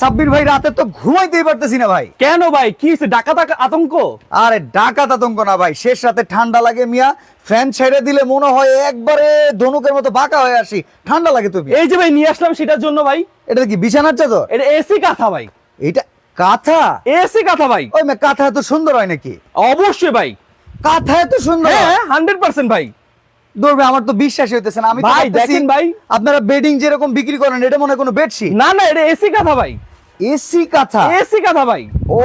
সাব্বির ভাই রাতে তো ঘুমাইতেই পারতেছি না ভাই। কেন ভাই? কি ডাকাত আতঙ্ক? আরে ডাকাত আতঙ্ক না ভাই শেষ রাতে ঠান্ডা লাগে মিয়া ফ্যান ছেড়ে দিলে মনে হয় একবারে ধনুকের মতো বাঁকা হয়ে আসি। ঠান্ডা লাগে তুমি এই যে ভাই নিয়ে আসলাম সেটার জন্য ভাই। এটা কি বিছানার চাদর? এটা এসি কাঁথা ভাই। এটা কাঁথা? এসি কাঁথা ভাই। ওই কাঁথা এত সুন্দর হয় নাকি? অবশ্যই ভাই। কাঁথা এত সুন্দর হ্যাঁ? হান্ড্রেড পার্সেন্ট ভাই। দৌড়বে আমার তো বিশ্বাসই হইতেছে না। আমি ভাই, দেখেন ভাই। আপনারা বেডিং যেরকম বিক্রি করেন এটা মনে কোনো বেডশিট না না এটা এসি কাঁথা ভাই। এসি কাঁথা? এসি কাঁথা ভাই। ও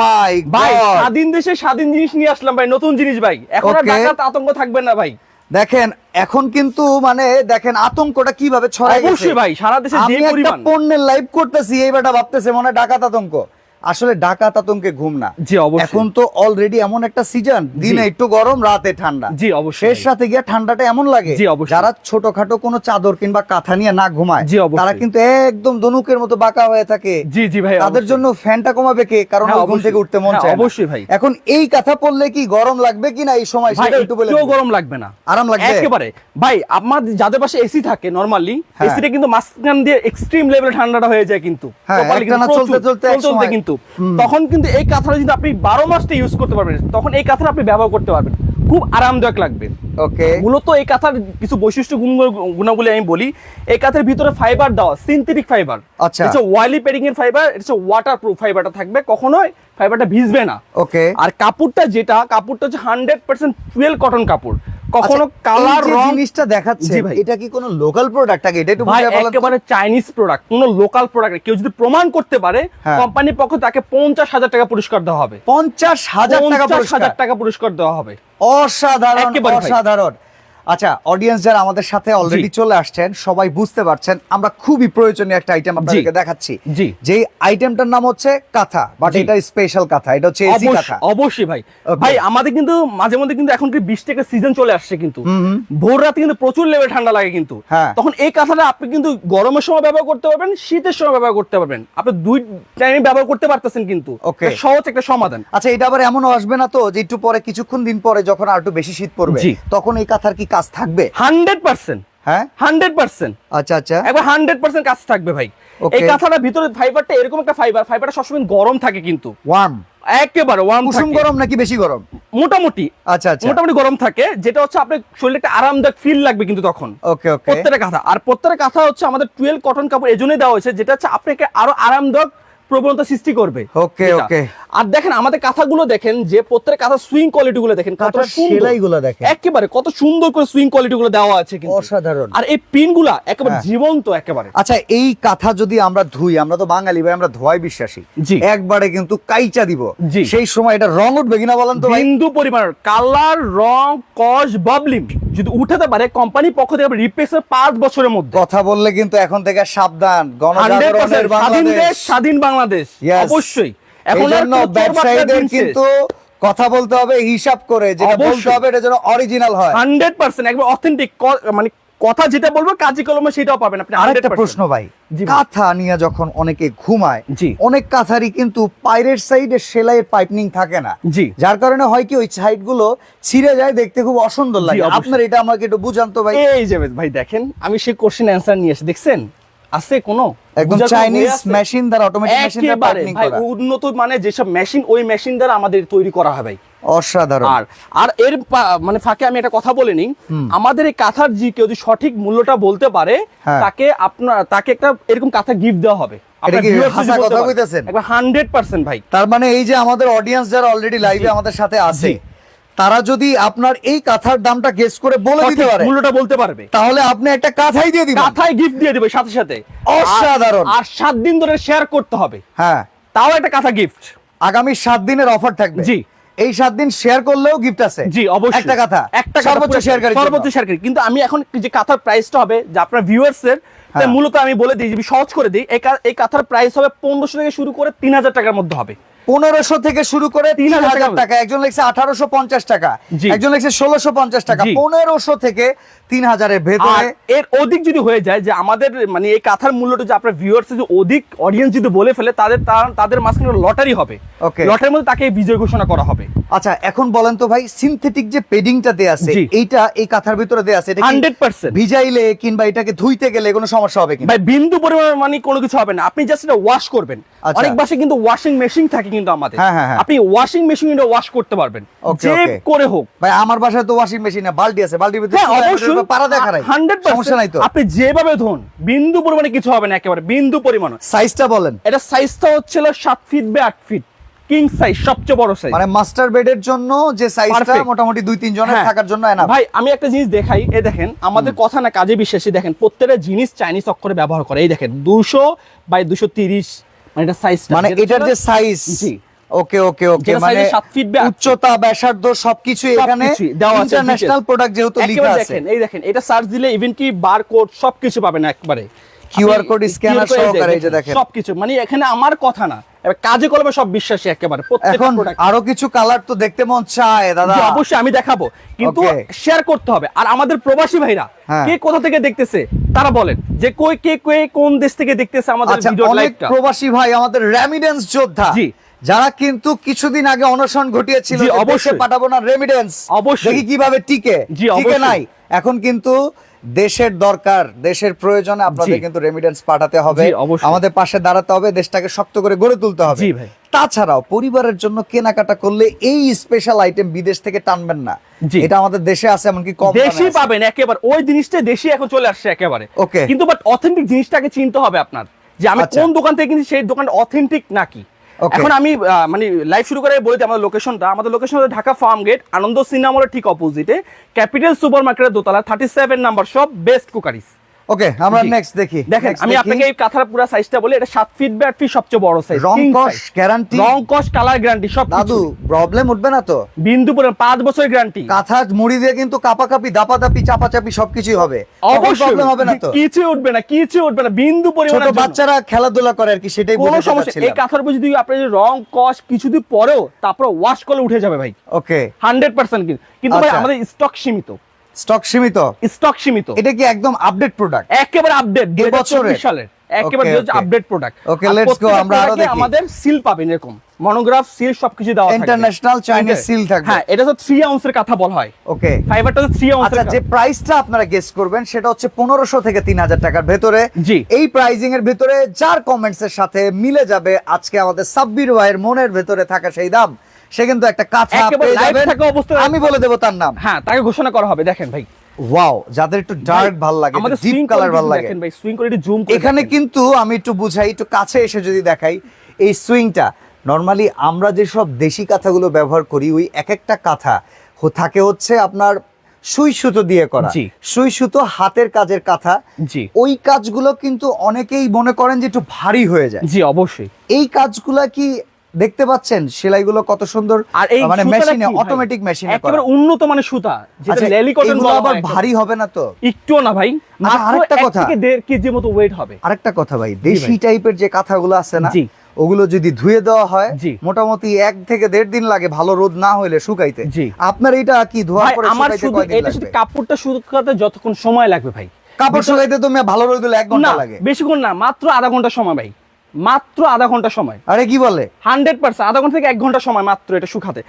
মাই ভাই স্বাধীন দেশে স্বাধীন জিনিস নিয়ে আসলাম ভাই নতুন জিনিস ভাই। এখন আর. আতঙ্ক থাকবে না ভাই। দেখেন এখন কিন্তু মানে দেখেন আতঙ্কটা কীভাবে ছড়ায় গেছে? ভাই সারা দেশে যে পরিমাণ। পণ্যের লাইভ করতেছি এই বেটা ভাবতেছে মনে হয় ডাকাত আতঙ্ক। আসলে ডাকাত আতঙ্কে ঘুম না। জি অবশ্যই। এখন তো অলরেডি এমন একটা সিজন দিনে একটু গরম রাতে ঠান্ডা। জি অবশ্যই। শেষ রাতে গিয়ে ঠান্ডাটা এমন লাগে জি, অবশ্যই। যারা ছোটখাটো কোনো চাদর কিংবা কাঁথা নিয়ে না ঘুমায় জি, অবশ্যই। তারা কিন্তু একদম ধনুকের মতো বাঁকা হয়ে থাকে। জি জি ভাই তাদের জন্য ফ্যানটা কমাবে কে? কারণ হ্যাঁ, ঘুম থেকে উঠতে মন হ্যাঁ, চায় অবশ্যই ভাই। এখন এই কাঁথা পরলে কি গরম লাগবে কিনা এই সময়? সেটা একটু বলে একটুও গরম লাগবে না। আরাম লাগবে? একেবারে। ভাই আমার যাদের পাশে এসি থাকে নরমালি হ্যাঁ। এসিটা কিন্তু মাঝখান দিয়ে এক্সট্রিম লেভেল ঠান্ডাটা হয়ে যায় কিন্তু। হ্যাঁ, কিন্তু চলতে চলতে চলতে সময়। কিন্তু তখন কিন্তু এই কাঁথাটা যদি আপনি বারো মাসটা ইউজ করতে পারবেন। তখন এই কাঁথাটা আপনি ব্যবহার করতে পারবেন। খুব আরামদায়ক লাগবে। ওকে। মূলত এই কাঁথার কিছু বৈশিষ্ট্য গুণ গুণাবলী আমি বলি। এই কাঁথার ভিতরে ফাইবার দেওয়া সিনথেটিক ফাইবার আচ্ছা। এটা ওয়াইলি প্যাডিং এর ফাইবার এটা ওয়াটার প্রুফ ফাইবারটা থাকবে। কখনোই ফাইবারটা ভিজবে না। ওকে। আর কাপড়টা যেটা কাপড়টা হচ্ছে হান্ড্রেড পার্সেন্ট টুয়েল কটন কাপড়। কখনো আচ্ছা, কালার রং জিনিসটা দেখাচ্ছে। ভাই। এটা কি কোনো লোকাল প্রোডাক্ট আগে এটা একটু ভাই বলা। একেবারে চাইনিজ প্রোডাক্ট কোনো লোকাল প্রোডাক্ট কেউ যদি প্রমাণ করতে পারে হ্যাঁ। কোম্পানির পক্ষ তাকে পঞ্চাশ হাজার টাকা পুরস্কার দেওয়া হবে। পঞ্চাশ হাজার টাকা পুরস্কার হাজার টাকা পুরস্কার দেওয়া হবে। অসাধারণ অসাধারণ। আচ্ছা অডিয়েন্স যারা আমাদের সাথে অলরেডি চলে আসছেন সবাই বুঝতে পারছেন আমরা খুবই প্রয়োজনীয় একটা আইটেম আপনাদেরকে দেখাচ্ছি। জি। যে আইটেমটার নাম হচ্ছে কাঁথা বাট এটা স্পেশাল কাঁথা এটা হচ্ছে এসি কাঁথা। অবশ্যই ভাই। ভাই আমাদের কিন্তু মাঝে মধ্যে কিন্তু এখন কি বৃষ্টি একটা সিজন চলে আসছে কিন্তু। ভোর রাতে কিন্তু প্রচুর লেভেল ঠান্ডা লাগে কিন্তু। হ্যাঁ। তখন এই কাঁথাটা আপনি কিন্তু গরমের সময় ব্যবহার করতে পারবেন শীতের সময় ব্যবহার করতে পারবেন। আপনি দুই টাইমে ব্যবহার করতে পারতেছেন কিন্তু। সহজ একটা সমাধান। আচ্ছা এটা আবার এমনও আসবে না তো যে একটু পরে কিছুক্ষণ দিন পরে যখন আর একটু বেশি শীত পড়বে তখন এই কাঁথার কি কাজ থাকবে? Hundred percent. হ্যাঁ? Hundred percent. আচ্ছা আচ্ছা। একবার হান্ড্রেড পার্সেন্ট কাজ থাকবে ভাই। এই কাঁথাটার ভিতরে ফাইবারটা এরকম একটা ফাইবার ফাইবারটা সবসময় গরম থাকে কিন্তু। ওয়ার্ম। একেবারে ওয়ার্ম কুসুম গরম নাকি বেশি গরম? মোটামুটি। আচ্ছা আচ্ছা। মোটামুটি গরম থাকে যেটা হচ্ছে আপনার শরীরে একটা আরামদায়ক ফিল লাগবে কিন্তু তখন। ওকে ওকে প্রত্যেকটা কাঁথা। আর প্রত্যেকটা কাঁথা হচ্ছে আমাদের টুয়েলভ কটন কাপড় এজন্যই দেওয়া হয়েছে যেটা হচ্ছে আপনাকে আরও আরামদায়ক প্রবণতা সৃষ্টি করবে। Okay, এটা। আর দেখেন আমাদের কাঁথাগুলো দেখেন যে প্রত্যেক কাঁথা সুইং কোয়ালিটি গুলো দেখেন কত সেলাইগুলো দেখেন। একেবারে কত সুন্দর করে সুইং কোয়ালিটি গুলো দেওয়া আছে কিন্তু। অসাধারণ। আর এই পিনগুলা একেবারে হ্যাঁ। জীবন্ত একেবারে। আচ্ছা এই কাঁথা যদি আমরা ধুই আমরা তো বাঙালি ভাই আমরা ধোয়াই বিশ্বাসী। জি। একবারে কিন্তু কাইচা দিব। সেই সময় এটা রং উঠবে কিনা বলেন তো বিন্দু পরিমাণ কালার রং কস বাবলিং যদি উঠাতে পারে কোম্পানির পক্ষ থেকে রিপ্লেসের পাঁচ বছরের মধ্যে। কথা বললে কিন্তু এখন থেকে সাবধান। গণজাগরণের স্বাধীন দেশ বাংলাদেশ। স্বাধীন বাংলাদেশ। অবশ্যই। এখন ব্যবসায়ীদের কিন্তু কথা বলতে হবে হিসাব করে যেটা বলতে হবে এটা যেন অরিজিনাল হয়। হান্ড্রেড পার্সেন্ট একবার অথেন্টিক মানে কথা যেটা বলব কাজী কলমে সেটাও পাবেন আপনি আরেকটা প্রশ্ন ভাই কাঁথা নিয়ে যখন অনেকে ঘুমায় জি। অনেক কাঁথারই কিন্তু পাইরের সাইডে সেলাইয়ের পাইপনিং থাকে না। জি। যার কারণে হয় কি ওই সাইডগুলো ছিঁড়ে যায় দেখতে খুব অসুন্দর লাগে। আপনার এটা আমাকে একটু বুঝান তো ভাই। এই যে ভাই দেখেন আমি সেই কোশ্চেন অ্যান্সার নিয়ে এসে দেখছেন? আছে কোনো? একদম চাইনিজ মেশিন দ্বারা অটোমেটিক মেশিন দ্বারা করা। উন্নত মানে যেসব মেশিন ওই মেশিন দ্বারা আমাদের তৈরি করা হয় ভাই। অসাধারণ। আর আর এর মানে ফাঁকে আমি একটা কথা বলে নিই। আমাদের এই কাঁথার যে কেউ যদি সঠিক মূল্যটা বলতে পারে হ্যাঁ। তাকে আপনার তাকে একটা এরকম কাঁথা গিফট দেওয়া হবে। কথা কইতেছেন? ভাই। তার মানে এই যে আমাদের অডিয়েন্স যারা অলরেডি লাইভে আমাদের সাথে আছে জি। তারা যদি আপনার এই কাঁথার দামটা গেস করে বলে দিতে পারে মূল্যটা বলতে পারবে। তাহলে আপনি একটা কাঁথাই দিয়ে দিবেন। কাঁথায় গিফট দিয়ে দেবে সাথে সাথে। অসাধারণ। আর- সাত দিন ধরে শেয়ার করতে হবে। হ্যাঁ। তাও একটা কাঁথা গিফট আগামী সাত দিনের অফার থাকবে। জি। এই সাত দিন শেয়ার করলেও গিফট আছে। জি অবশ্যই। একটা কথা। একটা সর্বোচ্চ পুরো- শেয়ারকারী সর্বোচ্চ শেয়ারকারী কিন্তু আমি এখন যে কাঁথার প্রাইসটা হবে যে আপনার ভিউয়ার্স এর তাই হ্যাঁ। মূলত আমি বলে দিই যে সহজ করে দিই এই এই কাঁথার প্রাইস হবে পনেরোশো থেকে শুরু করে তিন হাজার টাকার মধ্যে হবে। পনেরোশো থেকে শুরু করে তিন হাজার টাকা। একজন লিখছে আঠারোশো পঞ্চাশ টাকা একজন লিখছে ষোলোশো পঞ্চাশ টাকা। পনেরোশো থেকে তিন হাজারের ভেতরে এর অধিক যদি হয়ে যায় যে আমাদের মানে এই কাঁথার মূল্যটা যে আপনার ভিউয়ার্স যদি অধিক অডিয়েন্স যদি বলে ফেলে তাদের তাদের মাঝখানে লটারি হবে। Okay. লটারির মধ্যে তাকে বিজয় ঘোষণা করা হবে। আচ্ছা এখন বলেন তো ভাই সিনথেটিক যে পেডিংটা দেয়া আছে এইটা এই কাঁথার ভিতরে দেয়া আছে এটা কি 100% ভিজাইলে কিংবা এটাকে ধুইতে গেলে কোনো সমস্যা হবে কিনা? ভাই বিন্দু পরিমাণ মানে কোনো কিছু হবে না। আপনি জাস্ট এটা ওয়াশ করবেন। আচ্ছা। অনেক বাসে কিন্তু ওয়াশিং মেশিন থাকে কিন্তু আমাদের। হ্যাঁ, হ্যাঁ, হ্যাঁ। আপনি ওয়াশিং মেশিন ওয়াশ করতে পারবেন। যে করে হোক। ভাই আমার বাসায় তো ওয়াশিং মেশিন না বালতি আছে বালতির ভিতরে অবশ্যই। পাড়া দেখা নাই। হান্ড্রেড সমস্যা নাই তো। আপনি যেভাবে ধোন বিন্দু পরিমাণে কিছু হবে না একেবারে বিন্দু পরিমাণ। সাইজটা বলেন। এটা সাইজটা হচ্ছিল সাত ফিট বাই আট ফিট কিং সাইজ সবচেয়ে বড় সাইজ মানে মাস্টার বেডের জন্য যে সাইজটা মোটামুটি দুই তিন জনের। থাকার জন্য এনা ভাই আমি একটা জিনিস দেখাই এই দেখেন আমাদের কথা না কাজে বিশ্বাসী দেখেন প্রত্যেকটা জিনিস চাইনিজ অক্ষরে ব্যবহার করে। এই দেখেন দুশো বাই দুশো তিরিশ মানে এটা সাইজ মানে এটার যে সাইজ জি। ওকে ওকে ওকে মানে। উচ্চতা ব্যাসার্ধ সবকিছু এখানে সবকিছুই দেওয়া আছে, ইন্টারন্যাশনাল প্রোডাক্ট যেহেতু লেখা আছে। দেখেন এই দেখেন এটা সার্চ দিলে ইভেন কি বার কোড সবকিছু পাবেন একবারে। Code এই যে সহকারে এই যে দেখেন। সবকিছু মানে এখানে আমার কথা না কাজে কলমে সব বিশ্বাসী একেবারে এখন আরও কিছু কালার তো দেখতে মন চায় দাদা অবশ্যই আমি দেখাবো কিন্তু শেয়ার করতে হবে আর আমাদের প্রবাসী ভাইরা হ্যাঁ। কে কোথা থেকে দেখতেছে তারা বলেন যে কই কে কে কোন দেশ থেকে দেখতেছে আমাদের আচ্ছা ভিডিও অনেক লাইভটা প্রবাসী ভাই আমাদের রেমিডেন্স যোদ্ধা জি। যারা কিন্তু কিছুদিন আগে অনশন ঘটিয়েছিল অবশ্যই। পাঠাবো না রেমিডেন্স অবশ্যই। দেখি কীভাবে টিকে টিকে নাই এখন কিন্তু দেশের দরকার দেশের প্রয়োজনে আপনাদের কিন্তু রেমিডেন্স পাঠাতে হবে। আমাদের পাশে দাঁড়াতে হবে দেশটাকে শক্ত করে গড়ে তুলতে হবে। তাছাড়াও পরিবারের জন্য কেনাকাটা করলে এই স্পেশাল আইটেম বিদেশ থেকে টানবেন না। এটা আমাদের দেশে আছে এমনকি কম দেশি পাবেন একেবারে। ওই জিনিসটা দেশি এখন চলে আসছে একেবারে। ওকে। কিন্তু বাট অথেন্টিক জিনিসটাকে চিনতে হবে আপনার। যে আমি আচ্ছা। কোন দোকান থেকে কিনছি সেই দোকানটা অথেন্টিক নাকি. এখন আমি মানে লাইভ শুরু করে বলি আমাদের লোকেশনটা আমাদের লোকেশন হলো Dhaka farm gate Ananda cinema ঠিক অপোজিটে ক্যাপিটাল সুপার মার্কেটের দোতলা থার্টি সেভেন নাম্বার সব বেস্ট কুকারিস ওকে আমরা। নেক্সট দেখি। দেখেন আমি আপনাকে এই কাঁথার পুরো সাইজটা বলি এটা সাত ফিট বাই আট ফিট সবচেয়ে বড় সাইজ রং কস গ্যারান্টি রং কস কালার গ্যারান্টি সব দাদু প্রবলেম উঠবে না তো? বিন্দু পরে পাঁচ বছরের গ্যারান্টি কাঁথা মুড়ি দিয়ে কিন্তু কাপাকাপি দাপাদাপি চাপাচাপি সবকিছুই হবে। অবশ্যই। প্রবলেম হবে না তো? কিছু উঠবে না কিছু উঠবে না বিন্দু ছোট বাচ্চারা খেলাধুলা করে আর কি সেটাই কোনো বোঝাতে সমস্যা এই কাঁথার উপর যদি আপনি রং কস কিছুদিন পরেও তারপর ওয়াশ করলে উঠে যাবে ভাই। ওকে হান্ড্রেড পার্সেন্ট কিন্তু। কিন্তু ভাই আচ্ছা। আমাদের স্টক সীমিত। স্টক সীমিত স্টক সীমিত এটা কি একদম আপডেট প্রোডাক্ট একেবারে আপডেট বছরের? সালের একেবারে. Update product Okay, let's go, আমরা আরও দেখি। আমাদের সিল পাবেন এরকম মনোগ্রাফ সিল সবকিছু দেওয়া থাকবে Chinese Okay? seal থাকবে। হ্যাঁ এটা তো থ্রি আউন্সের কথা বলা হয় ওকে ফাইবারটা তো থ্রি আচ্ছা আউন্সের যে প্রাইসটা আপনারা গেস করবেন সেটা হচ্ছে পনেরোশো থেকে তিন হাজার টাকার ভেতরে জি। এই প্রাইজিং এর ভেতরে যার কমেন্টস এর সাথে মিলে যাবে আজকে আমাদের সাব্বির ভাইয়ের মনের ভেতরে থাকা সেই দাম সে কিন্তু একটা কাঁচা পেয়ে যাবেন। আমি বলে দেবো তার নাম। হ্যাঁ তাকে ঘোষণা করা হবে দেখেন ভাই। ওয়াও যাদের একটু ডার্ক ভালো লাগে ডিপ কালার ভালো লাগে। দেখেন ভাই সুইং করে একটু জুম এখানে কিন্তু আমি একটু বুঝাই একটু কাছে এসে যদি দেখাই এই সুইংটা নর্মালি আমরা যেসব দেশি কাঁথাগুলো ব্যবহার করি ওই এক একটা কাঁথা থাকে হচ্ছে আপনার সুই সুতো দিয়ে করা। সুই সুতো হাতের কাজের কাঁথা। জি। ওই কাজগুলো কিন্তু অনেকেই মনে করেন যে একটু ভারী হয়ে যায়। জি অবশ্যই। এই কাজগুলা কি দেখতে পাচ্ছেন সেলাইগুলো কত সুন্দর আর এই মানে মেশিনে অটোমেটিক মেশিনে একেবারে উন্নত মানের সুতা যেটা আচ্ছা লেলি কটন বলা আবার ভারী হবে না তো? একটুও না ভাই আরেকটা কথা। থেকে কেজির মতো ওয়েট হবে। আরেকটা কথা ভাই দেশি টাইপের যে কাঁথাগুলো আছে না ওগুলো যদি ধুয়ে দেওয়া হয় মোটামুটি এক থেকে দেড় দিন লাগে ভালো রোদ না হইলে শুকাইতে। আপনার এটা কি ভাই পরে আমার শুধু এটা শুধু কাপড়টা শুকাতে যতক্ষণ সময় লাগবে ভাই। কাপড় শুকাইতে তো ভালো রোদ দিলে এক ঘণ্টা লাগে। বেশিক্ষণ না মাত্র আধা ঘণ্টা সময় ভাই। মাত্র আধা ঘণ্টা সময়। আরে কি বলে? হান্ড্রেড পার্সেন্ট আধা ঘণ্টা থেকে এক ঘণ্টা সময় মাত্র এটা শুকাতে?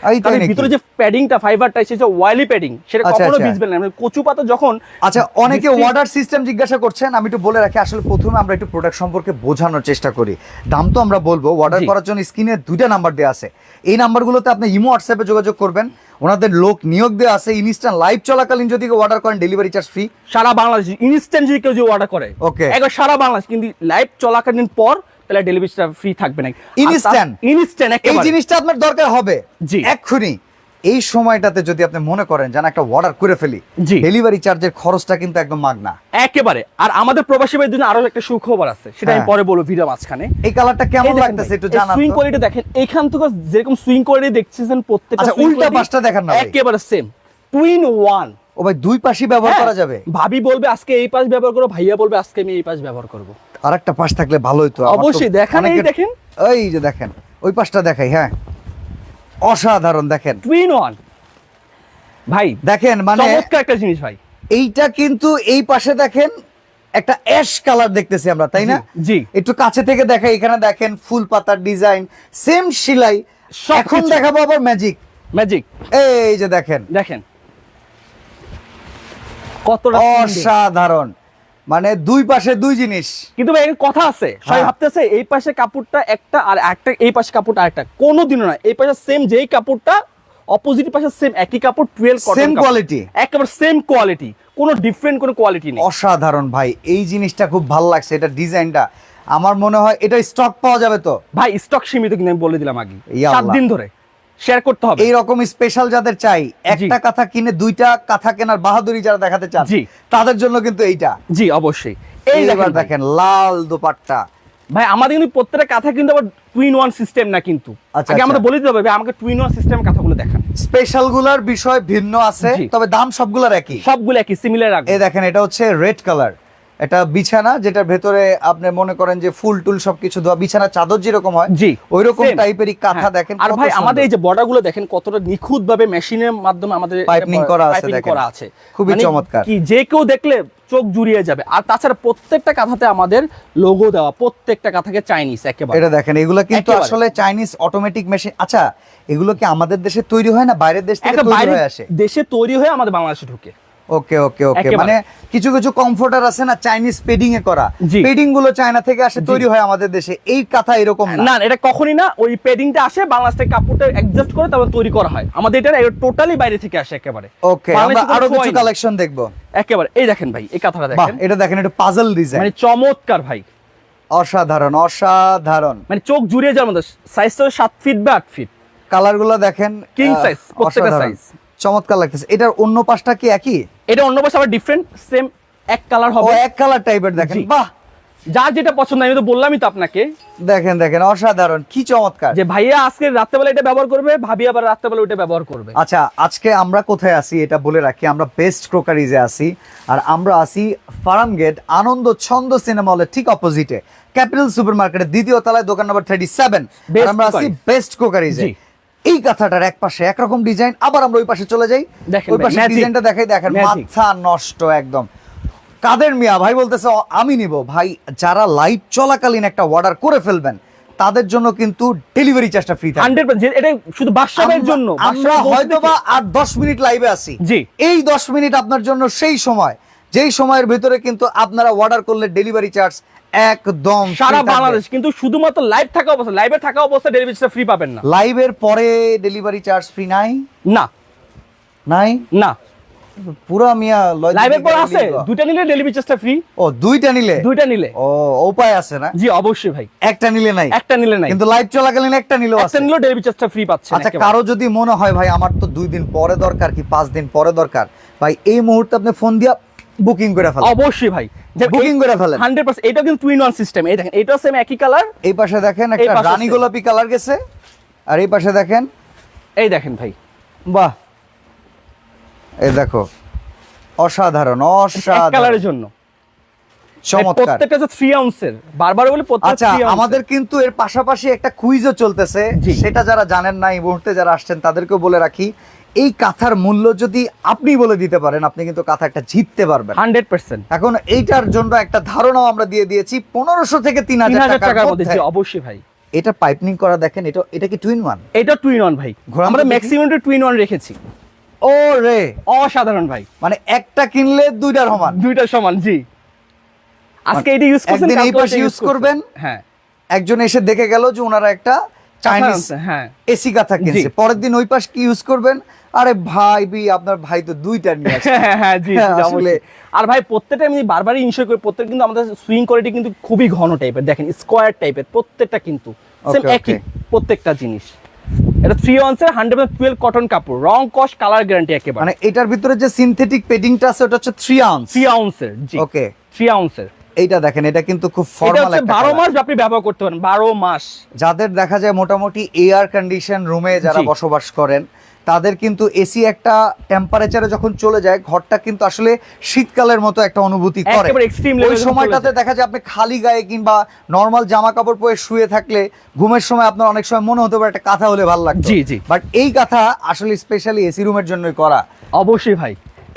ভিতরে যে প্যাডিংটা ফাইবারটা সেটা ওয়াইলি প্যাডিং সেটা আচ্ছা, কখনো আচ্ছা। ভিজবে না। মানে কচু পাতা যখন আচ্ছা অনেকে ওয়াটার সিস্টেম জিজ্ঞাসা করছেন আমি একটু বলে রাখি আসলে প্রথমে আমরা একটু প্রোডাক্ট সম্পর্কে বোঝানোর চেষ্টা করি। দাম তো আমরা বলব অর্ডার করার জন্য স্ক্রিনে দুইটা নাম্বার দেওয়া আছে। এই নাম্বারগুলোতে আপনি ইমো হোয়াটসঅ্যাপে যোগাযোগ করবেন। ওনাদের লোক নিয়োগ দেওয়া আছে ইনস্ট্যান্ট লাইভ চলাকালীন যদি কেউ অর্ডার করেন ডেলিভারি চার্জ ফ্রি সারা বাংলাদেশ ইনস্ট্যান্ট যদি কেউ যদি অর্ডার করে। ওকে একবার সারা বাংলাদেশ কিন্তু লাইভ চলাকালীন পর তাহলে ডেলিভারিটা ফ্রি থাকবে না Instant? ইনস্ট্যান্ট এই জিনিসটা আপনার দরকার হবে। জি। এক্ষুনি। এই সময়টাতে যদি আপনি মনে করেন যেন একটা অর্ডার করে ফেলি ডেলিভারি চার্জের খরচটা কিন্তু একদম মাগনা। একেবারে। আর আমাদের প্রবাসী ভাইদের জন্য আরও একটা সুখবর আছে সেটা আমি হ্যাঁ। পরে বলব ভিডিও মাঝখানে। এই কালারটা কেমন লাগতেছে একটু জানান সুইং। কোয়ালিটি দেখেন এখান থেকে যেরকম সুইং কোয়ালিটি দেখছেন প্রত্যেকটা আচ্ছা, উল্টা পাশটা দেখান না একেবারে সেম টুইন ওয়ান ও ভাই দুই পাশই ব্যবহার করা যাবে। ভাবি বলবে আজকে এই পাশ ব্যবহার করো ভাইয়া বলবে আজকে আমি এই পাশ ব্যবহার করব। আর একটা পাশ থাকলে ভালো তো আমার তো অবশ্যই, দেখান, এই দেখেন। এই যে দেখেন ওই পাশটা দেখাই হ্যাঁ। অসাধারণ দেখেন। টুইন ওয়ান ভাই দেখেন মানে চমৎকার একটা জিনিস ভাই। এইটা কিন্তু এই পাশে দেখেন একটা অ্যাশ কালার দেখতেছি আমরা তাই না? জি, জি। একটু কাছে থেকে দেখাই এখানে দেখেন ফুল পাতার ডিজাইন সেম সেলাই। এখন দেখাবো আবার ম্যাজিক ম্যাজিক এই যে দেখেন। দেখেন। কতটা অসাধারণ। মানে দুই পাশে দুই জিনিস। কিন্তু ভাই কথা আছে। সবাই হ্যাঁ। ভাবতেছে এই পাশে কাপড়টা একটা আর একটা এই পাশে কাপড়টা আরেকটা। কোনোদিনও না এই পাশে সেম যেই কাপড়টা অপোজিট পাশে সেম একই কাপড় টুয়েলভ Same quality? একেবারে সেম কোয়ালিটি কোনো ডিফারেন্ট কোনো কোয়ালিটি নেই। অসাধারণ ভাই এই জিনিসটা খুব ভালো লাগছে এটা ডিজাইনটা। আমার মনে হয় এটা স্টক পাওয়া যাবে তো। ভাই স্টক সীমিত কিন্তু আমি বলে দিলাম আগে। সাত দিন ধরে। শেয়ার করতে হবে। এই রকম স্পেশাল যাদের চাই একটা কাঁথা কিনে দুইটা কাঁথা কেনার বাহাদুরি যারা দেখাতে চান। তাদের জন্য কিন্তু এইটা। জি অবশ্যই। এই দেখেন দেখেন লাল দোপাট্টা। ভাই আমাদের কিন্তু প্রত্যেকটা কাঁথা কিন্তু আবার টুইন ওয়ান সিস্টেম না কিন্তু। আচ্ছা, আগে আচ্ছা। আমাদের বলে দিতে হবে ভাই, আমাকে টুইন ওয়ান সিস্টেম কাঁথাগুলো দেখান। স্পেশালগুলার বিষয় ভিন্ন আছে তবে দাম সবগুলার একই। সবগুলো একই সিমিলার এই দেখেন এটা হচ্ছে রেড কালার এটা বিছানা যেটার ভেতরে আপনি মনে করেন যে ফুল টুল সবকিছু দেওয়া বিছানা চাদর যেরকম হয় জি ওই রকম। টাইপেরই কাঁথা হ্যাঁ। দেখেন আর ভাই আমাদের এই যে বর্ডারগুলো দেখেন কতটা নিখুঁত ভাবে মেশিনের মাধ্যমে আমাদের Piping করা আছে। করা আছে খুবই মানে চমৎকার। কি যে কেউ দেখলে চোখ জুড়িয়ে যাবে আর তাছাড়া প্রত্যেকটা কাঁথাতে আমাদের লোগো দেওয়া প্রত্যেকটা কাঁথাকে চাইনিজ একেবারে এটা দেখেন এগুলো কিন্তু আসলে চাইনিজ অটোমেটিক মেশিন আচ্ছা এগুলো কি আমাদের দেশে তৈরি হয় না বাইরের দেশ থেকে তৈরি হয়ে আসে দেশে তৈরি হয়ে আমাদের বাংলাদেশে ঢুকে ওকে ওকে ওকে। মানে কিছু কিছু কমফোর্টার আছে না চাইনিজ পেডিং এ করা। পেডিংগুলো চায়না থেকে আসে তৈরি হয় আমাদের দেশে। এই কথা এরকম না। না এটা কখনই না। ওই পেডিংটা আসে বাংলাদেশ থেকে কাপড়টা অ্যাডজাস্ট করে তারপর তৈরি করা হয়। আমাদের এটা টোটালি বাইরে থেকে আসে একেবারে। ওকে আমরা আরও কিছু কালেকশন দেখব। একেবারে। এই দেখেন ভাই এই কাঁথাটা দেখেন। এটা দেখেন এটা পাজল ডিজাইন মানে চমৎকার ভাই। অসাধারণ অসাধারণ। মানে চোখ জুড়িয়ে যাওয়ার মতো। সাইজটা সাত ফিট বা আট ফিট কালারগুলো দেখেন আহ, size, প্রত্যেকটা size। চমৎকার লাগতেছে। এটার অন্য পাশটা কি একই? এটা অন্য পাশে আবার ডিফারেন্ট সেম এক কালার হবে। এক কালার টাইপের দেখেন। বাহ! যার যেটা পছন্দ আমি তো বললামই তো আপনাকে। দেখেন দেখেন অসাধারণ কি চমৎকার। যে ভাইয়া আজকে রাত্রেবেলা এটা ব্যবহার করবে ভাবি আবার রাত্রেবেলা ওটা ব্যবহার করবে। আচ্ছা আজকে আমরা কোথায় আছি এটা বলে রাখি আমরা বেস্ট ক্রোকারিজে আছি আর আমরা আছি ফার্ম গেট আনন্দ ছন্দ সিনেমা হলের ঠিক অপোজিটে ক্যাপিটাল সুপার মার্কেটের দ্বিতীয় তলায় দোকান নাম্বার থার্টি সেভেন আমরা Crockeries। বেস্ট ক্রোকারিজে। এই কাঁথাটার এক পাশে একরকম ডিজাইন আবার আমরা ওই পাশে চলে যাই। ওই পাশে ডিজাইনটা দেখাই দেখেন মাথা নষ্ট একদম। কাদের মিয়া ভাই বলতেছে আমি নিব। ভাই যারা লাইভ চলাকালীন একটা অর্ডার করে ফেলবেন তাদের জন্য কিন্তু ডেলিভারি চার্জটা ফ্রি থাকবে। হান্ড্রেড এটা শুধু বাদশাহের জন্য। আমরা হয়তোবা আর দশ মিনিট লাইভে আছি। জি। এই দশ মিনিট আপনার জন্য সেই সময় যেই সময়ের ভিতরে কিন্তু আপনারা অর্ডার করলে ডেলিভারি চার্জ একদম সারা বাংলাদেশ কিন্তু শুধুমাত্র লাইভ থাকা অবস্থা লাইভে থাকা অবস্থা ডেলিভারিটা ফ্রি পাবেন না। লাইভের পরে ডেলিভারি চার্জ ফ্রি নাই? না। নাই? না। পুরো মিয়া লাইভের পর আছে দুইটা নিলে ডেলিভারি চার্জটা ফ্রি ও দুইটা নিলে? দুইটা নিলে। ও উপায় আছে না? জি অবশ্যই ভাই। একটা নিলে নাই? একটা নিলে নাই। কিন্তু লাইভ চলাকালীন একটা নিলেও আছে। একটা নিলেও ডেলিভারি চার্জটা ফ্রি পাচ্ছেন আচ্ছা কারও যদি মনে হয় ভাই আমার তো দুই দিন পরে দরকার কি পাঁচ দিন পরে দরকার? ভাই এই মুহূর্তে আপনি ফোন দিয়া বুকিং করে ফেলেন। অবশ্যই ভাই। Booking করে ফেলেন। হান্ড্রেড পার্সেন্ট এটা কিন্তু টুইন ওয়ান সিস্টেম এই দেখেন এটাও সেম একই কালার এই পাশে দেখেন একটা রানী গোলাপি কালার গেছে। আর এই পাশে দেখেন। এই দেখেন ভাই। বাহ। এই দেখো অসাধারণ অসাধারণ। কালারের জন্য চমৎকার। প্রত্যেকটা যে থ্রি আউন্সের বারবার বলি প্রত্যেকটা আচ্ছা আমাদের কিন্তু এর পাশাপাশি একটা কুইজও চলতেছে। সেটা যারা জানেন না এই মুহূর্তে যারা আসছেন তাদেরকেও বলে রাখি এই কাঁথার মূল্য যদি আপনি বলে দিতে পারেন আপনি কিন্তু কাঁথা একটা জিততে পারবেন। Hundred percent. এখন এইটার জন্য একটা ধারণাও আমরা দিয়ে দিয়েছি পনেরোশো থেকে তিন হাজার টাকার মধ্যে অবশ্যই ভাই। এটা পাইপনিং করা দেখেন এটা এটা কি টুইন ওয়ান এটা টুইন ওয়ান ভাই। আমরা দেখি। ম্যাক্সিমাম টুইন ওয়ান রেখেছি। ও রে! অসাধারণ ভাই। মানে একটা কিনলে দুইটার সমান। দুইটা সমান জি। আজকে এটা ইউজ করছেন একদিন এই পাশে use করবেন। হ্যাঁ। একজন এসে দেখে গেল যে ওনারা একটা চাইনিজ হ্যাঁ। এসি কাঁথা কিনছে। পরের দিন ওই পাশ কি ইউজ করবেন? আরে ভাই বি আপনার ভাই তো দুইটা নিয়ে আসছে। হ্যাঁ হ্যাঁ জি হ্যাঁ, আসলে- আর ভাই প্রত্যেকটা আমি বারবারই ইনশোর করি প্রত্যেক কিন্তু আমাদের সুইং কোয়ালিটি কিন্তু খুবই ঘন টাইপের দেখেন স্কোয়ার টাইপের প্রত্যেকটা কিন্তু। সেম একই প্রত্যেকটা জিনিস। এটা থ্রি ওয়ান্সের হান্ড্রেড টুয়েলভ কটন কাপড়। রং কস কালার গ্যারান্টি একেবারে। মানে এটার ভিতরে যে সিনথেটিক পেডিংটা আছে ওটা হচ্ছে থ্রি আউন্স থ্রি আউন্সের জি। ওকে থ্রি আউন্সের এইটা দেখেন এটা কিন্তু খুব ফর্মাল একটা বারো colour। মাস আপনি ব্যবহার করতে পারেন বারো মাস। যাদের দেখা যায় মোটামুটি এয়ার কন্ডিশন রুমে যারা বসবাস করেন তাদের কিন্তু এসি একটা টেম্পারেচারে যখন চলে যায় ঘরটা কিন্তু আসলে শীতকালের মতো একটা অনুভূতি করে। ওই সময়টাতে দেখা যায় আপনি খালি গায়ে কিংবা নর্মাল জামা কাপড় পরে শুয়ে থাকলে ঘুমের সময় আপনার অনেক সময় মনে হতে পারে একটা কাঁথা হলে ভালো লাগতো। জি, জি। বাট এই কাঁথা আসলে স্পেশালি এসি রুমের জন্যই করা। অবশ্যই ভাই।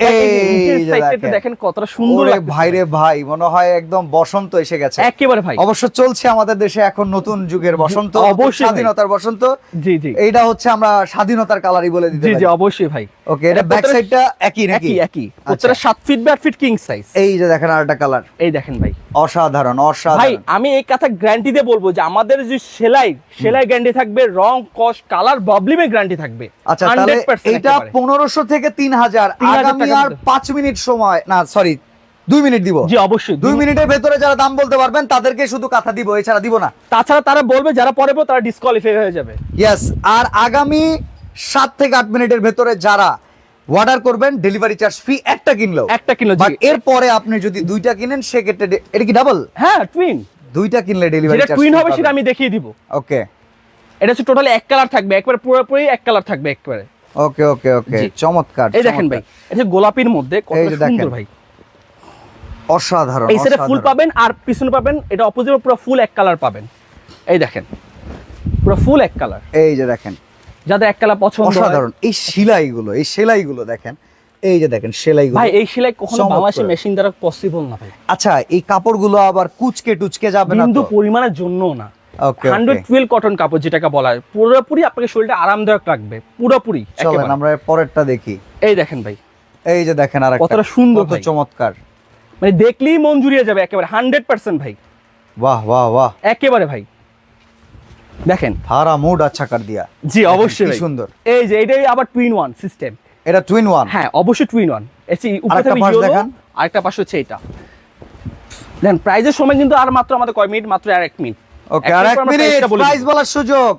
এই নিচের যে side টা একটু দেখেন। দেখেন কতটা সুন্দর ওরে লাগতেছে। ভাই মনে হয় একদম বসন্ত এসে গেছে। একেবারে ভাই। অবশ্য চলছে আমাদের দেশে এখন নতুন যুগের বসন্ত অবশ্যই স্বাধীনতার বসন্ত। জি জি। এইটা হচ্ছে আমরা স্বাধীনতার কালারই বলে দিতে জি জি অবশ্যই ভাই। ওকে এটা এটা ব্যাক সাইডটা একই নাকি? একই একই। আচ্ছা। প্রত্যেকটা সাত ফিট বাই আট ফিট কিং সাইজ এই যে দেখেন আরেকটা কালার এই দেখেন ভাই। অসাধারণ ভাই আমি এই কথা গ্যারান্টি দিয়ে বলব যে আমাদের যে সেলাই সেলাই গ্যারান্টি থাকবে রং কস কালার প্রবলেমের গ্যারান্টি থাকবে। আচ্ছা তাহলে 100% পনেরোশো থেকে তিন হাজার 3000 আগামী আর পাঁচ মিনিট সময় না সরি দুই মিনিট দিব। জি অবশ্যই দুই মিনিটের ভেতরে যারা দাম বলতে পারবেন তাদেরকে শুধু কথা দিব এছাড়া দিব না। তাছাড়া তারা বলবে যারা পরে তারা ডিসকোয়ালিফাই হয়ে যাবে। ইয়েস আর আগামী সাত থেকে আট মিনিটের ভেতরে যারা অর্ডার করবেন ডেলিভারি চার্জ ফি একটা কিনলো একটা কিনলো। বাট এরপরে আপনি যদি দুইটা কিনেন সেক্ষেত্রে এটা কি ডাবল হ্যাঁ টুইন দুইটা কিনলে ডেলিভারি চার্জ টুইন হবে সেটা আমি দেখিয়ে দিব। ওকে এটা হচ্ছে টোটালি এক কালার থাকবে একবারে পুরোপুরি এক কালার থাকবে একবারে। ওকে ওকে ওকে। চমৎকার এই দেখেন ভাই গোলাপির মধ্যে কত। সুন্দর ভাই। অসাধারণ এই ফুল পাবেন আর পিছনে পাবেন এটা অপোজিট পুরো ফুল এক কালার পাবেন। এই দেখেন পুরো ফুল এক কালার এই যে দেখেন। যাদের এক কালার পছন্দ অসাধারণ। এই সেলাইগুলো এই সেলাইগুলো দেখেন। এই যে দেখেন সেলাইগুলো। ভাই এই সেলাই কখনো বাংলাদেশে মেশিন দ্বারা পসিবল না ভাই। আচ্ছা এই কাপড়গুলো আবার কুচকে টুচকে যাবে না বিন্দু তো পরিমাণের জন্য না। হান্ড্রেড টুয়েলভ কটন কাপড় যেটাকে বলা হয়। পুরোপুরি আপনাকে শরীরটা আরামদায়ক রাখবে পুরোপুরি চলেন আমরা পরেরটা দেখি। এই দেখেন ভাই। এই যে দেখেন আর কতটা সুন্দর। চমৎকার। মানে দেখলেই মন জুড়িয়ে যাবে একেবারে হান্ড্রেড পার্সেন্ট ভাই। বাহ বাহ বাহ। একেবারে ভাই। দেখেন। সারা মুড আচ্ছা কর দিয়া। জি অবশ্যই সুন্দর। এই যে এটাই আবার টুইন ওয়ান সিস্টেম এটা টুইন ওয়ান হ্যাঁ অবশ্যই টুইন ওয়ান এসি উপরে আরেকটা পাশ দেখান। আরেকটা পাশে হচ্ছে এটা। দেন প্রাইজের সময় কিন্তু আর মাত্র আমাদের কয় মিনিট? মাত্র আর এক মিনিট। ওকে আর এক মিনিট প্রাইস বলার সুযোগ।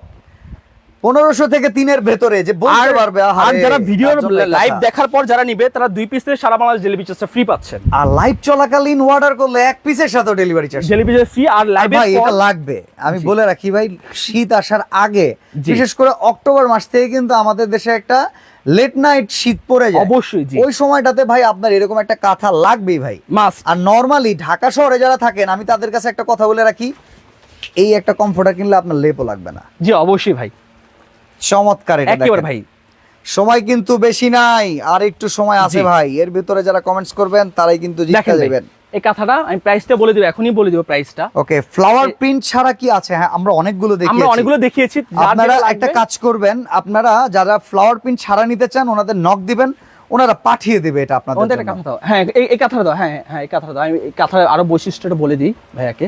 পনেরোশো থেকে তিনের ভেতরে যে বলতে পারবে আর যারা ভিডিও লাইভ দেখার পর যারা নিবে তারা দুই পিস থেকে সারা বাংলাদেশ জেলিপি চার্জটা ফ্রি পাচ্ছেন। আর লাইভ চলাকালীন অর্ডার করলে এক পিসের সাথে ডেলিভারি চার্জ চার্জ ফ্রি আর লাইভে ভাই এটা লাগবে। আমি বলে রাখি ভাই শীত আসার আগে বিশেষ করে অক্টোবর মাস থেকে কিন্তু আমাদের দেশে একটা লেট নাইট শীত পড়ে যায়। অবশ্যই, ওই সময়টাতে ভাই আপনার এরকম একটা কাঁথা লাগবেই ভাই। মাস্ট আর নর্মালি ঢাকা শহরে যারা থাকেন আমি তাদের কাছে একটা কথা বলে রাখি এই একটা কমফোর্টার কিনলে আপনার লেপও লাগবে না। জি অবশ্যই ভাই। চমৎকার এটা একেবারে ভাই। সময় কিন্তু বেশি নাই আর একটু সময় আছে ভাই। এর ভিতরে যারা কমেন্টস করবেন তারাই কিন্তু জিতে যাবেন। এই কথাটা আমি প্রাইসটা বলে দিব এখনই বলে দিব প্রাইসটা ওকে ফ্লাওয়ার প্রিন্ট ছাড়া কি আছে? হ্যাঁ আমরা অনেকগুলো দেখি আমরা অনেকগুলো দেখিয়েছি আপনারা একটা কাজ করবেন আপনারা যারা ফ্লাওয়ার প্রিন্ট ছাড়া নিতে চান ওনাদের নক দিবেন। ওনারা পাঠিয়ে দেবে এটা আপনাদের একটা কথা। দাও হ্যাঁ এই কথাটা দাও। হ্যাঁ হ্যাঁ, হ্যাঁ এই কথাটা দাও। আমি এই কথার আরও বৈশিষ্ট্যটা বলে দিই ভাইয়াকে।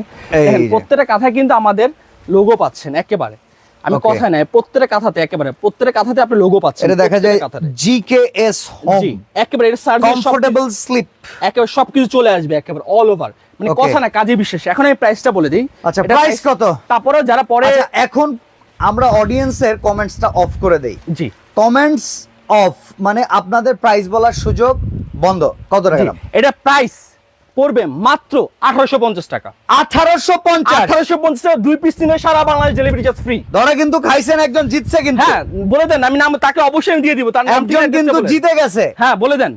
প্রত্যেকটা কথায় কিন্তু আমাদের লোগো পাচ্ছেন একেবারে। আমি কথা নাই প্রত্যেকটা কথাতে একেবারে। প্রত্যেকটা কথাতে আপনি লোগো পাচ্ছেন এটা দেখা যায় জিকেএস হোম জি একেবারে এটা সার্ভিস কমফোর্টেবল স্লিপ একেবারে সবকিছু চলে আসবে একেবারে অল ওভার মানে কথা না কাজে বিশেষ। এখন আমি প্রাইসটা বলে দিই। আচ্ছা, price কত? তারপরে যারা পরে আচ্ছা এখন আমরা অডিয়েন্সের কমেন্টসটা অফ করে দেই। জি। কমেন্টস অফ মানে আপনাদের প্রাইস বলার সুযোগ বন্ধ। কত টাকা এটা প্রাইস পড়বে মাত্র আঠারোশো পঞ্চাশ টাকা। আঠারোশো পঞ্চাশ? আঠারোশো পঞ্চাশ টাকা দুই পিস নিলে সারা বাংলাদেশ ডেলিভারি চার্জ ফ্রি ধরে কিন্তু খাইছেন একজন জিতছে কিন্তু। হ্যাঁ বলে দেন আমি নাম তাকে অবশ্যই আমি দিয়ে দিব তার নাম একজন কিন্তু জিতে গেছে। হ্যাঁ বলে দেন।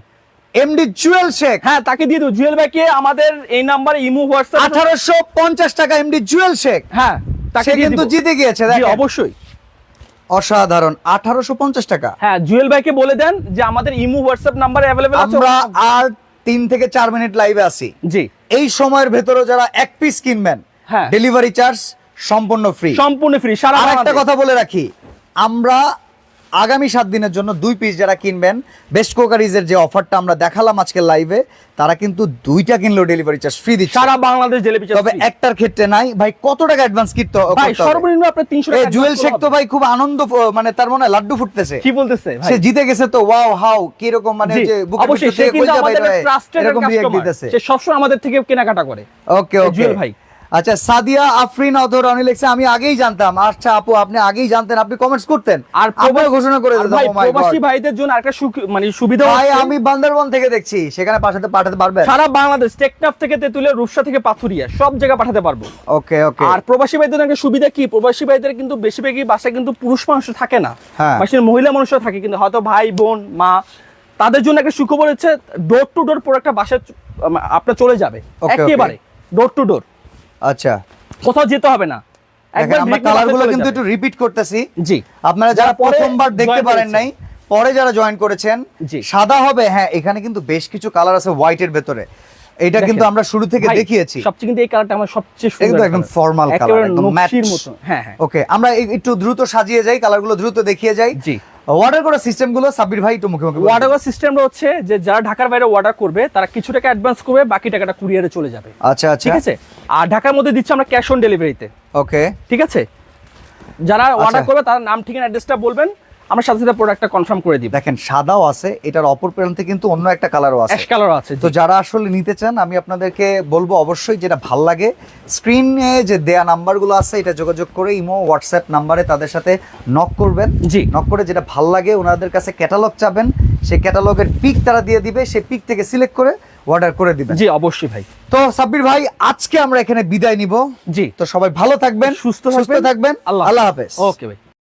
এমডি জুয়েল শেখ হ্যাঁ তাকে দিয়ে দেবো। জুয়েল ভাইকে আমাদের এই নাম্বারে ইমো হোয়াটসঅ্যাপ আঠারোশো পঞ্চাশ টাকা এমডি জুয়েল শেখ হ্যাঁ তাকে কিন্তু জিতে গিয়েছে অবশ্যই। অসাধারণ আঠারোশো পঞ্চাশ টাকা। হ্যাঁ জুয়েল ভাইকে বলে দেন যে আমাদের ইমু হোয়াটসঅ্যাপ নাম্বার অ্যাভেলেবেল আছে আমরা আর তিন থেকে চার মিনিট লাইভে আছি। জি। এই সময়ের ভেতরে যারা এক পিস কিনবেন হ্যাঁ। ডেলিভারি চার্জ সম্পূর্ণ ফ্রি সম্পূর্ণ ফ্রি সারা একটা কথা বলে রাখি আমরা আগামী সাত দিনের জন্য দুই পিস যারা কিনবেন বেস্ট কোকারিজের যে অফারটা আমরা দেখালাম আজকে লাইভে তারা কিন্তু দুইটা কিনলেও ডেলিভারি চার্জ ফ্রি দিচ্ছে। সারা বাংলাদেশ চার্জ তবে একটার ক্ষেত্রে নাই। ভাই কত টাকা অ্যাডভান্স কিনতে ভাই? সর্বনিম্ন আপনার 300 এই টাকা জুয়েল শেখ তো ভাই খুব আনন্দ মানে তার মনে হয় লাড্ডু ফুটতেছে। কি বলতেছে ভাই? সে জিতে গেছে তো ওয়াও হাউ কি রকম মানে যে বুকের অবশ্যই সে কিন্তু আমাদের ট্রাস্টেড কাস্টমার দিতেছে। সে সবসময় আমাদের থেকে কেনাকাটা করে। ওকে ওকে জুয়েল ভাই। আচ্ছা সাদিয়া আফরিন অধর অনিল লিখছে আমি আগেই জানতাম। আচ্ছা আপু আপনি আগেই জানতেন আপনি কমেন্টস করতেন। আর আপনার ঘোষণা করে দিতাম oh। প্রবাসী ভাইদের জন্য একটা মানে সুবিধা ভাই আমি বান্দরবন থেকে দেখছি সেখানে পাঠাতে পাঠাতে পারবেন? সারা বাংলাদেশ টেকনাফ থেকে তেতুলিয়া রূপসা থেকে পাথুরিয়া সব জায়গা পাঠাতে পারব। ওকে ওকে। আর প্রবাসী ভাইদের একটা সুবিধা কি? প্রবাসী ভাইদের কিন্তু বেশিরভাগই বাসায় কিন্তু পুরুষ মানুষ থাকে না। হ্যাঁ। বাসায় মহিলা মানুষও থাকে কিন্তু হয়তো ভাই বোন মা তাদের জন্য একটা সুখবর হচ্ছে ডোর টু ডোর প্রোডাক্টটা বাসায় আপনার চলে যাবে। একেবারে ডোর টু ডোর আচ্ছা। কোথাও যেতে হবে না। আমরা direct কালারগুলো কিন্তু একটু রিপিট করতেছি। জি। আপনারা যারা প্রথমবার দেখতে পারেন নাই পরে যারা জয়েন করেছেন। সাদা হবে হ্যাঁ এখানে কিন্তু বেশ কিছু কালার আছে হোয়াইটের ভেতরে। এটা কিন্তু আমরা শুরু থেকে দেখিয়েছি। সবচেয়ে কিন্তু এই কালারটা আমার সবচেয়ে সুন্দর একদম color। ফর্মাল কালার একদম নকশির মতো। হ্যাঁ হ্যাঁ। ওকে আমরা একটু দ্রুত সাজিয়ে যাই কালারগুলো দ্রুত দেখিয়ে যাই। জি। অর্ডার করা সিস্টেমগুলো সাব্বির ভাই একটু মুখে মুখে দিন। ওয়াটার সিস্টেমটা হচ্ছে যে যারা ঢাকার বাইরে অর্ডার করবে তারা কিছু টাকা অ্যাডভান্স করবে বাকি টাকাটা কুরিয়ারে চলে যাবে। আচ্ছা আচ্ছা। ঠিক আছে? আর ঢাকার মধ্যে দিচ্ছি আমরা ক্যাশ অন ডেলিভারিতে ওকে ঠিক আছে? যারা আচ্ছা। অর্ডার করবে তার নাম ঠিকানা অ্যাড্রেসটা বলবেন। আমরা সাথে সাথে প্রোডাক্টটা কনফার্ম করে দিব। দেখেন সাদাও আছে এটার অপর প্রান্তে কিন্তু অন্য একটা কালারও আছে। অ্যাশ কালার আছে তো যারা আসলে নিতে চান আমি আপনাদেরকে বলব অবশ্যই যেটা ভালো লাগে স্ক্রিনে যে দেয়া নাম্বারগুলো আছে এটা যোগাযোগ করে ইমো হোয়াটসঅ্যাপ নাম্বারে তাদের সাথে নক করবেন। জি। নক করে যেটা ভালো লাগে ওনাদের কাছে ক্যাটালগ চাবেন সেই ক্যাটালগের পিক তারা দিয়ে দিবে সেই পিক থেকে সিলেক্ট করে অর্ডার করে দিবেন। জি অবশ্যই ভাই। তো সাব্বির ভাই আজকে আমরা এখানে বিদায় নিব। জি। তো সবাই ভালো থাকবেন সুস্থ থাকবেন। আল্লাহ হাফেজ। ওকে ভাই।